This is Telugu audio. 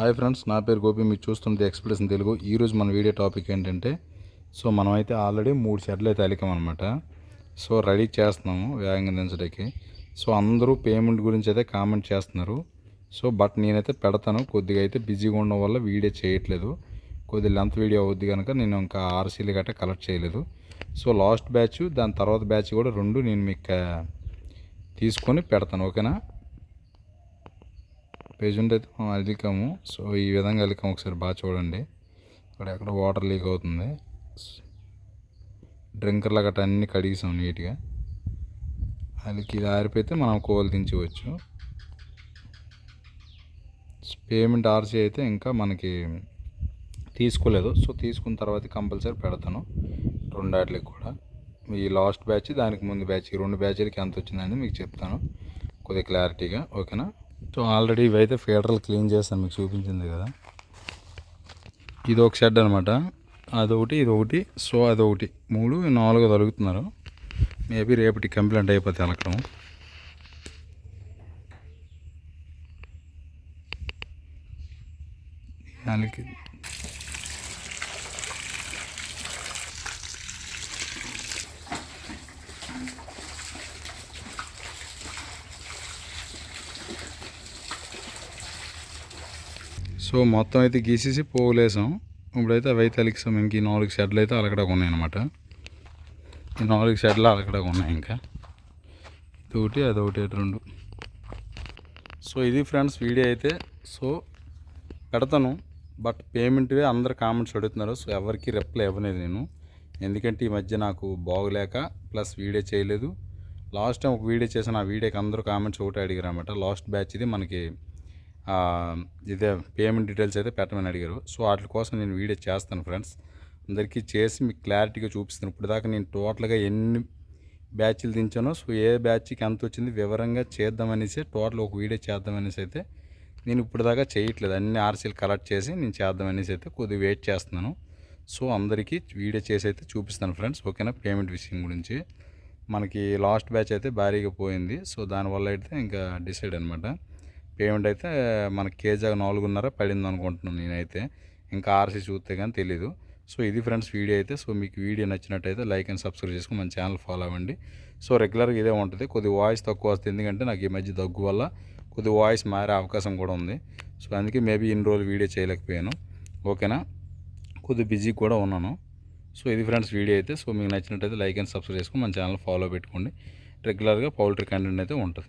హాయ్ ఫ్రెండ్స్ నా పేరు గోపి. మీరు చూస్తుంది ఎక్స్ప్రెషన్ తెలుగు. ఈరోజు మన వీడియో టాపిక్ ఏంటంటే సో మనమైతే ఆల్రెడీ మూడు షర్ట్లు అయితే అలికామన్నమాట సో రెడీ చేస్తున్నాము వేగంగా దించడానికి. సో అందరూ పేమెంట్ గురించి అయితే కామెంట్ చేస్తున్నారు. సో బట్ నేనైతే పెడతాను. కొద్దిగా అయితే బిజీగా ఉండడం వల్ల వీడియో చేయట్లేదు. కొద్ది లెంత్ వీడియో అవుద్ది కనుక నేను ఇంకా ఆర్సీలు గట్రా కలెక్ట్ చేయలేదు. సో లాస్ట్ బ్యాచ్ దాని తర్వాత బ్యాచ్ కూడా రెండు నేను మీకు తీసుకొని పెడతాను ఓకేనా? పేజెంట్ అయితే మనం అలికాము సో ఈ విధంగా అలికాము ఒకసారి బాగా చూడండి. ఇక్కడ ఎక్కడ వాటర్ లీక్ అవుతుంది. డ్రింకర్లు గట్రా అన్నీ కడిగిసాం నీట్గా. అలికి ఇది ఆరిపోతే మనం కోలు దించవచ్చు. పేమెంట్ ఆర్సీ అయితే ఇంకా మనకి తీసుకోలేదు. సో తీసుకున్న తర్వాత కంపల్సరీ పెడతాను. రెండాట్లకి కూడా. ఈ లాస్ట్ బ్యాచ్ దానికి ముందు బ్యాచ్ రెండు బ్యాచ్లకి ఎంత వచ్చిందని మీకు చెప్తాను. కొద్దిగా క్లారిటీగా ఓకేనా? సో ఆల్రెడీ ఇవైతే ఫీడర్లు క్లీన్ చేస్తాను మీకు చూపించింది కదా. ఇది ఒక షెడ్ అనమాట అదొకటి ఇది ఒకటి సో అదొకటి. మూడు నాలుగు తొలుగుతున్నారు. మేబీ రేపటి కంప్లైంట్ అయిపోతే అలకడం. దానికి సో మొత్తం అయితే గీసేసి పోగులేసాం ఇప్పుడైతే అవి అయితే అలికిసాం ఇంక ఈ నాలుగు షెడ్లు అయితే అలకడగా ఉన్నాయి అనమాట ఈ నాలుగు షెడ్లు అలకడగా ఉన్నాయి ఇంకా. ఇదొకటి అదొకటి రెండు. సో ఇది ఫ్రెండ్స్ వీడియో అయితే. సో పెడతాను. బట్ పేమెంట్వే అందరు కామెంట్స్ అడుగుతున్నారు. సో ఎవరికి రిప్లై ఇవ్వలేదు నేను. ఎందుకంటే ఈ మధ్య నాకు బాగోలేక ప్లస్ వీడియో చేయలేదు. లాస్ట్ టైం ఒక వీడియో చేసిన ఆ వీడియోకి అందరూ కామెంట్స్ ఒకటి అడిగారు అనమాట లాస్ట్ బ్యాచ్ ఇది మనకి ఇదే పేమెంట్ డీటెయిల్స్ అయితే పెట్టమని అడిగారు. సో వాటి కోసం నేను వీడియో చేస్తాను ఫ్రెండ్స్ అందరికీ చేసి మీకు క్లారిటీగా చూపిస్తాను. ఇప్పుడు దాకా నేను టోటల్గా ఎన్ని బ్యాచ్లు దించానో సో ఏ బ్యాచ్కి ఎంత వచ్చింది వివరంగా చేద్దామనేసి టోటల్ ఒక వీడియో చేద్దామనేసి అయితే నేను ఇప్పుడు దాకా చేయట్లేదు. అన్ని ఆర్సీలు కలెక్ట్ చేసి నేను చేద్దామనేసి అయితే కొద్దిగా వెయిట్ చేస్తున్నాను. సో అందరికీ వీడియో చేసి అయితే చూపిస్తాను ఫ్రెండ్స్ ఓకేనా? పేమెంట్ విషయం గురించి. మనకి లాస్ట్ బ్యాచ్ అయితే భారీగా పోయింది. సో దానివల్ల అయితే ఇంకా డిసైడ్ అనమాట పేమెంట్ అయితే మన కేజీ నాలుగున్నర పడింది అనుకుంటున్నాను నేనైతే. ఇంకా ఆర్సీ చూస్తే కానీ తెలీదు. సో ఇది ఫ్రెండ్స్ వీడియో అయితే. సో మీకు వీడియో నచ్చినట్టయితే లైక్ అండ్ సబ్స్క్రైబ్ చేసుకుని మన ఛానల్ ఫాలో అవ్వండి. సో రెగ్యులర్గా ఇదే ఉంటుంది. కొద్ది వాయిస్ తక్కువ వస్తుంది ఎందుకంటే నాకు ఈ మధ్య దగ్గు వల్ల కొద్ది వాయిస్ మారే అవకాశం కూడా ఉంది. సో అందుకే మేబీ ఇన్ని రోజులు వీడియో చేయలేకపోయాను. ఓకేనా? కొద్ది బిజీ కూడా ఉన్నాను. సో ఇది ఫ్రెండ్స్ వీడియో అయితే. సో మీకు నచ్చినట్టయితే లైక్ అండ్ సబ్స్క్రైబ్ చేసుకుని మన ఛానల్ ఫాలో పెట్టుకోండి. రెగ్యులర్గా పౌల్ట్రీ కంటెంట్ అయితే ఉంటుంది.